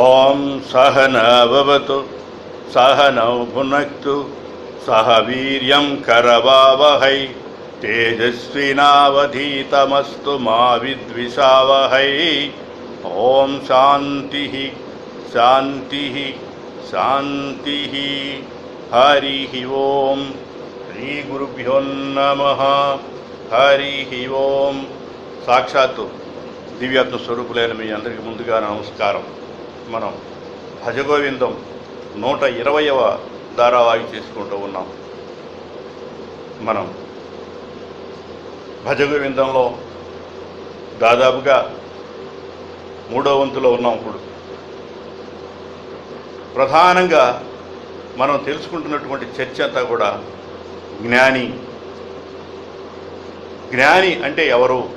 ॐ सहनवतु सहनौ भुनक्तु सह वीर्यं करवावहै तेजस्विनावधीतमस्तु मा विद्विषावहै ॐ शान्तिः शान्तिः शान्तिः हरिः ॐ श्रीगुरुभ्यो नमः హరి ఓం సాక్షాత్తు దివ్యాత్మ స్వరూపులైన మీ అందరికీ ముందుగా నమస్కారం మనం భజగోవిందం నూట ఇరవయవ ధారావాహి చేసుకుంటూ ఉన్నాం. మనం భజగోవిందంలో దాదాపుగా మూడో వంతులో ఉన్నాం ఇప్పుడు. ప్రధానంగా మనం తెలుసుకుంటున్నటువంటి చర్చ అంతా కూడా జ్ఞాని. జ్ఞాని అంటే ఎవరు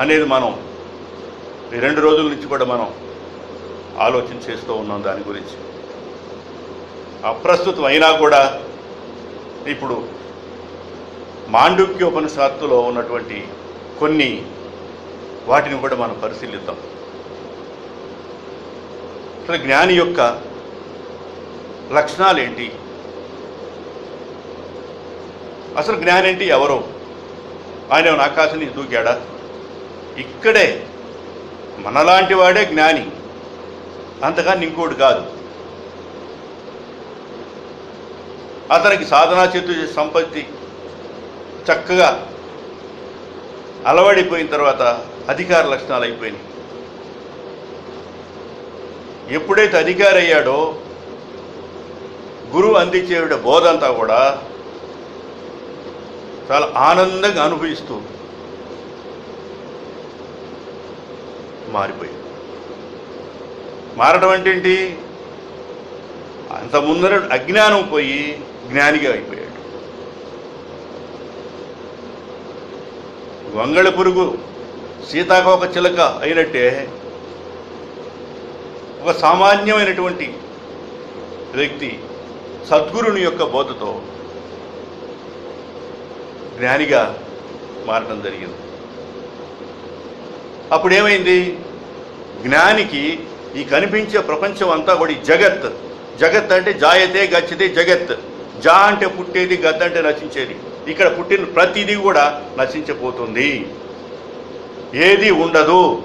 అనేది మనం ఈ రెండు రోజుల నుంచి కూడా మనం ఆలోచన చేస్తూ ఉన్నాం దాని గురించి. అప్రస్తుతం అయినా కూడా ఇప్పుడు మాండుక్యోపనిషత్తులో ఉన్నటువంటి కొన్ని వాటిని కూడా మనం పరిశీలిద్దాం. అసలు జ్ఞాని యొక్క లక్షణాలు ఏంటి అసలు జ్ఞాని ఏంటి ఎవరు? ఆయన ఏమైనా ఆకాశం దూకాడా? ఇక్కడే మనలాంటి వాడే జ్ఞాని. అంతగా ఇంకోటి కాదు. అతనికి సాధనా చేతు సంపత్తి చక్కగా అలవాడిపోయిన తర్వాత అధికార లక్షణాలు అయిపోయినాయి. ఎప్పుడైతే అధికారి అయ్యాడో గురువు అందించేవిడ బోధ అంతా కూడా చాలా ఆనందంగా అనుభవిస్తూ మారిపోయింది. మారడం అంటే ఏంటి? అంత ముందర అజ్ఞానం పోయి జ్ఞానిగా అయిపోయాడు. వంగళ పురుగు సీతాకోక చిలక అయినట్టే ఒక సామాన్యమైనటువంటి వ్యక్తి సద్గురుని యొక్క బోధతో జ్ఞానిగా మారడం జరిగింది. అప్పుడు ఏమైంది జ్ఞానికి ఈ కనిపించే ప్రపంచం అంతా కూడా ఈ జగత్. జగత్ అంటే జాయతే గచ్చితే జగత్. జా అంటే పుట్టేది గత్ అంటే నశించేది. ఇక్కడ పుట్టిన ప్రతిదీ కూడా నశించిపోతుంది. ఏది ఉండదు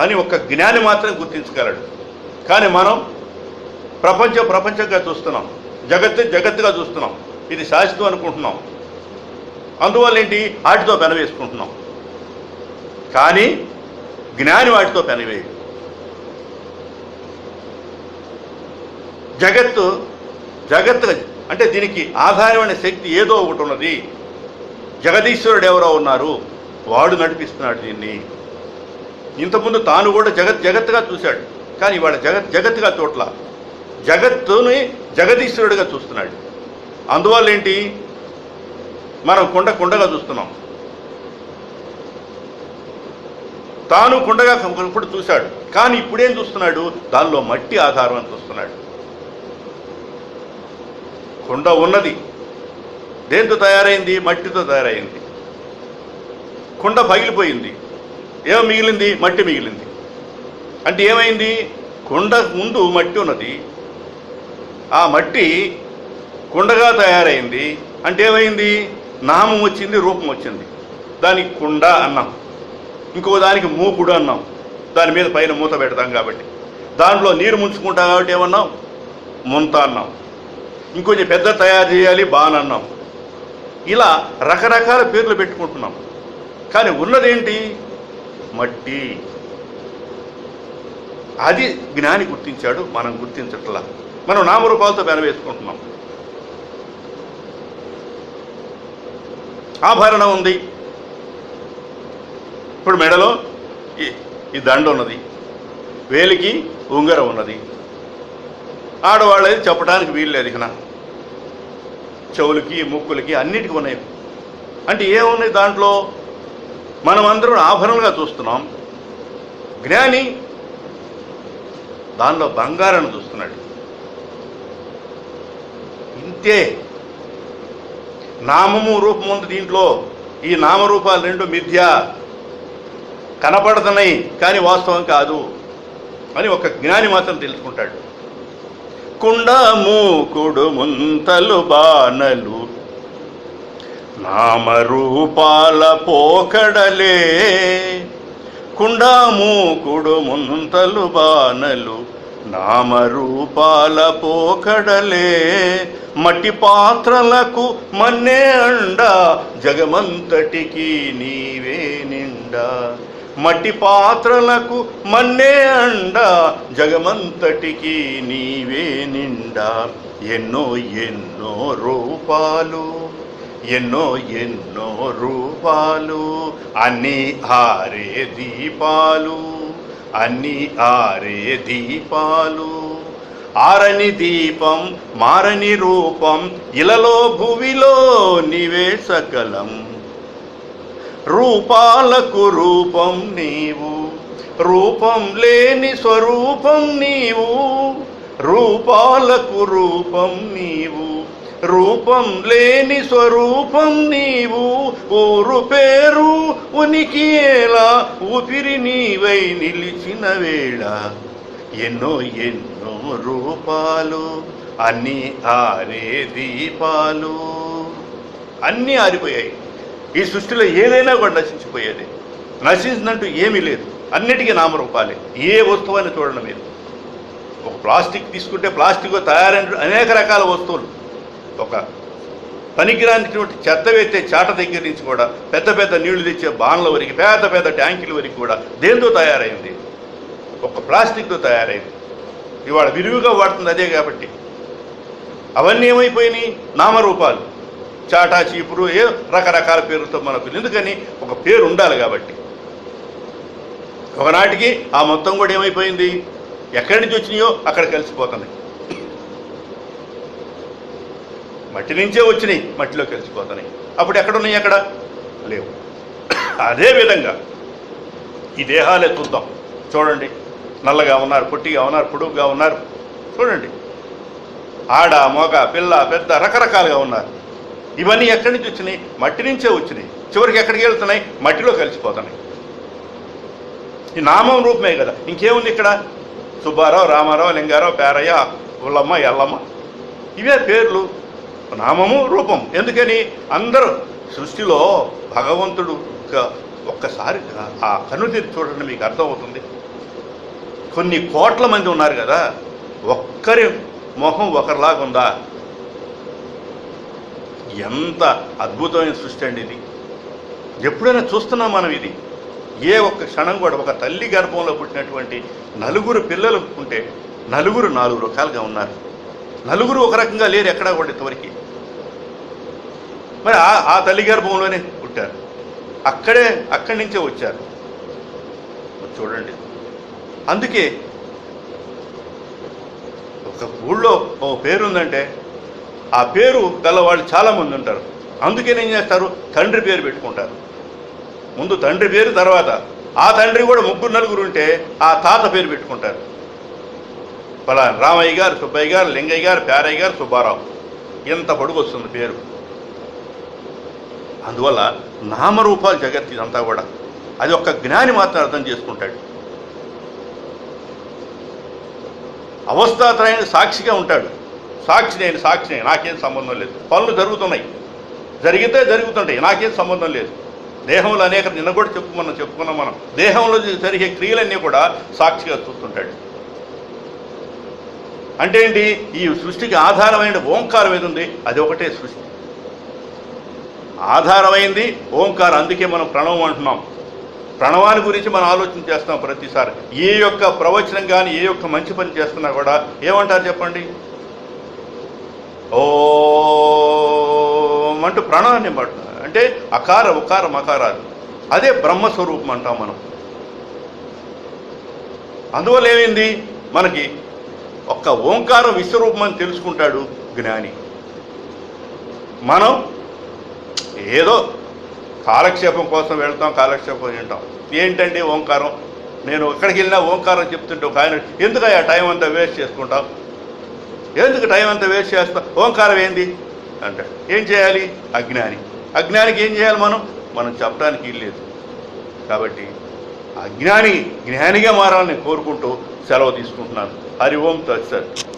అని ఒక జ్ఞాని మాత్రం గుర్తించగలడు. కానీ మనం ప్రపంచం ప్రపంచంగా చూస్తున్నాం. జగత్తు జగత్తుగా చూస్తున్నాం. ఇది శాశ్వతం అనుకుంటున్నాం. అందువల్ల ఏంటి? వాటితో బెనవేసుకుంటున్నాం కానీ జ్ఞాని వాటితో పెనవేయడు. జగత్తు జగత్తు అంటే దీనికి ఆధారమైన శక్తి ఏదో ఒకటి ఉన్నది. జగదీశ్వరుడు ఎవరో ఉన్నారు. వాడు నడిపిస్తున్నాడు దీన్ని. ఇంతకుముందు తాను కూడా జగత్ జగత్తుగా చూశాడు. కానీ ఇవాళ జగత్ జగత్తుగా చోట్ల జగత్తుని జగదీశ్వరుడిగా చూస్తున్నాడు. అందువల్ల ఏంటి? మనం కొండ కొండగా చూస్తున్నాం. తాను కుండగా ఇప్పుడు చూశాడు. కానీ ఇప్పుడేం చూస్తున్నాడు? దానిలో మట్టి ఆధారం అని చూస్తున్నాడు. కుండ ఉన్నది. దేంతో తయారైంది? మట్టితో తయారైంది. కుండ పగిలిపోయింది. ఏం మిగిలింది? మట్టి మిగిలింది. అంటే ఏమైంది? కుండ ముందు మట్టి ఉన్నది. ఆ మట్టి కుండగా తయారైంది. అంటే ఏమైంది? నామం వచ్చింది రూపం వచ్చింది. దానికి కుండ అన్నాం. ఇంకో దానికి మూకుడు అన్నాం. దాని మీద పైన మూత పెడతాం కాబట్టి. దాంట్లో నీరు ముంచుకుంటాం కాబట్టి ఏమన్నాం? ముంత అన్నాం. ఇంకొంచెం పెద్ద తయారు చేయాలి బాన్ అన్నాం. ఇలా రకరకాల పేర్లు పెట్టుకుంటున్నాం. కానీ ఉన్నదేంటి? మట్టి. అది జ్ఞాని గుర్తించాడు మనం గుర్తించట్లా. మనం నామరూపాలతో పెనవేసుకుంటున్నాం ఆభరణం ఉంది. ఇప్పుడు మెడలో ఈ ఈ దండ ఉన్నది. వేలికి ఉంగరం ఉన్నది. ఆడవాళ్ళది చెప్పడానికి వీలు లేదు ఇక చెవులకి ముక్కులకి అన్నిటికీ ఉన్నాయి. అంటే ఏమున్నాయి దాంట్లో? మనం అందరం ఆభరణలుగా చూస్తున్నాం. జ్ఞాని దానిలో బంగారాన్ని చూస్తున్నాడు. ఇంతే. నామము రూపం ఉంది దీంట్లో. ఈ నామరూపాలు రెండు మిథ్య. కనపడుతున్నాయి కానీ వాస్తవం కాదు అని ఒక జ్ఞాని మాత్రం తెలుసుకుంటాడు. కుండ మూకుడు ముంతలు బాణలు నామరూపాల పోకడలే. కుండామూకుడు ముంతలు బాణలు నామరూపాల పోకడలే. మట్టి పాత్రలకు మన్నే అండ జగమంతటికి నీవే నిండా. మట్టి పాత్రలకు మన్నే అండ. జగమంతటికి నీవే నిండా. ఎన్నో ఎన్నో రూపాలు ఎన్నో ఎన్నో రూపాలు అన్ని ఆరే దీపాలు అన్ని ఆరే దీపాలు. ఆరని దీపం మారని రూపం ఇలలో భువిలో నివే సకలం రూపాలకు రూపం నీవు రూపం లేని స్వరూపం నీవు రూపాలకు రూపం నీవు రూపం లేని స్వరూపం నీవు ఊరు పేరు ఉనికి ఎలా ఊపిరి నీవై నిలిచిన వేళ. ఎన్నో ఎన్నో రూపాలు అన్ని ఆరే దీపాలు. అన్నీ ఆరిపోయాయి. ఈ సృష్టిలో ఏదైనా కూడా నశించిపోయేది. నశించినట్టు ఏమీ లేదు. అన్నిటికీ నామరూపాలే. ఏ వస్తువు అని చూడండి మీరు. ఒక ప్లాస్టిక్ తీసుకుంటే ప్లాస్టిక్ తయారైన అనేక రకాల వస్తువులు. ఒక పనికిరానిటువంటి చెత్త వేస్తే చాట దగ్గర నుంచి కూడా పెద్ద పెద్ద నీళ్ళు తెచ్చే బాణల వరకు పెద్ద పెద్ద ట్యాంకుల వరకు కూడా దేంతో తయారైంది? ఒక ప్లాస్టిక్తో తయారైంది. ఇవాళ విరివిగా వాడుతుంది అదే కాబట్టి. అవన్నీ ఏమైపోయినాయి? నామరూపాలు. చాటా చీపురు ఏ రకరకాల పేరుతో మనకు ఎందుకని ఒక పేరు ఉండాలి కాబట్టి. ఒకనాటికి ఆ మొత్తం కూడా ఏమైపోయింది? ఎక్కడి నుంచి వచ్చినాయో అక్కడ కలిసిపోతున్నాయి మట్టి నుంచే వచ్చినాయి మట్టిలో కలిసిపోతున్నాయి. అప్పుడు ఎక్కడున్నాయి అక్కడ లేవు. అదే విధంగా ఈ దేహాలే చూద్దాం. చూడండి. నల్లగా ఉన్నారు పొట్టిగా ఉన్నారు పొడుగుగా ఉన్నారు. చూడండి. ఆడ మొగ పిల్ల పెద్ద రకరకాలుగా ఉన్నారు. ఇవన్నీ ఎక్కడి నుంచి వచ్చినాయి? మట్టి నుంచే వచ్చినాయి. చివరికి ఎక్కడికి వెళ్తున్నాయి? మట్టిలో కలిసిపోతున్నాయి. ఈ నామం రూపమే కదా. ఇంకేముంది ఇక్కడ? సుబ్బారావు రామారావు లింగారావు పేరయ్య ఉల్లమ్మ ఎల్లమ్మ. ఇవే పేర్లు. నామము రూపం. ఎందుకని? అందరూ సృష్టిలో భగవంతుడు ఒక్కసారి ఆ కనుతిరి చూడండి మీకు అర్థమవుతుంది. కొన్ని కోట్ల మంది ఉన్నారు కదా. ఒక్కరి మొహం ఒకరిలాగా ఉందా ఎంత అద్భుతమైన సృష్టి అండి ఇది. ఎప్పుడైనా చూస్తున్నాం మనం ఇది. ఏ ఒక్క క్షణం కూడా ఒక తల్లి గర్భంలో పుట్టినటువంటి నలుగురు పిల్లలు ఉంటే నలుగురు నాలుగు రకాలుగా ఉన్నారు. నలుగురు ఒక రకంగా లేరు ఎక్కడా కూడా ఇంతవరకు. మరి ఆ ఆ తల్లి గర్భంలోనే పుట్టారు. అక్కడే అక్కడి నుంచే వచ్చారు. చూడండి. అందుకే ఒక ఊళ్ళో ఓ పేరు ఉందంటే ఆ పేరు గల వాళ్ళు చాలామంది ఉంటారు. అందుకే ఏం చేస్తారు? తండ్రి పేరు పెట్టుకుంటారు. ముందు తండ్రి పేరు తర్వాత ఆ తండ్రి కూడా ముగ్గురు నలుగురు ఉంటే ఆ తాత పేరు పెట్టుకుంటారు. పలా రామయ్య గారు సుబ్బయ్య గారు లింగయ్య గారు ప్యారయ్య గారు సుబ్బారావు. ఎంత పొడుగు వస్తుంది పేరు. అందువల్ల నామరూపాలు జగత్ ఇదంతా కూడా. అది ఒక్క జ్ఞాని మాత్రం అర్థం చేసుకుంటాడు. అవస్థాత్రయానికి సాక్షిగా ఉంటాడు. సాక్షి నేను సాక్షి నేను నాకేం సంబంధం లేదు. పనులు జరుగుతున్నాయి. జరిగితే జరుగుతుంటాయి నాకేం సంబంధం లేదు. దేహంలో అనేక నిన్న కూడా చెప్పుకున్నాం చెప్పుకున్నాం మనం. దేహంలో జరిగే క్రియలన్నీ కూడా సాక్షిగా చూస్తుంటాడు. అంటే ఏంటి? ఈ సృష్టికి ఆధారమైన ఓంకారం ఏది ఉంది? అది ఒకటే సృష్టి. ఆధారమైంది ఓంకారం. అందుకే మనం ప్రణవం అంటున్నాం. ప్రణవాన్ని గురించి మనం ఆలోచన చేస్తాం ప్రతిసారి. ఏ యొక్క ప్రవచనం కానీ ఏ యొక్క మంచి పని చేస్తున్నా కూడా ఏమంటారు చెప్పండి? ఓం అంటూ ప్రాణాన్ని పడుతున్నారు అంటే అకార ఉకార మకారాలు. అదే బ్రహ్మస్వరూపం అంటాం మనం. అందువల్ల ఏమైంది? మనకి ఒక్క ఓంకారం విశ్వరూపం అని తెలుసుకుంటాడు జ్ఞాని. మనం ఏదో కాలక్షేపం కోసం వెళ్తాం కాలక్షేపం వింటాం ఏంటండి ఓంకారం? నేను ఎక్కడికి వెళ్ళినా ఓంకారం చెప్తుంటే ఒక ఆయన ఎందుకు ఆ టైం అంతా వేస్ట్ చేసుకుంటాం ఎందుకు టైం అంతా వేస్ట్ చేస్తాం? ఓంకారం ఏంది? అంటాడు. ఏం చేయాలి? అజ్ఞాని. అజ్ఞానికి ఏం చేయాలి మనం? మనం చెప్పడానికి లేదు. కాబట్టి అజ్ఞాని జ్ఞానిగా మారాలని కోరుకుంటూ సెలవు తీసుకుంటున్నాను. హరి ఓం తత్సత్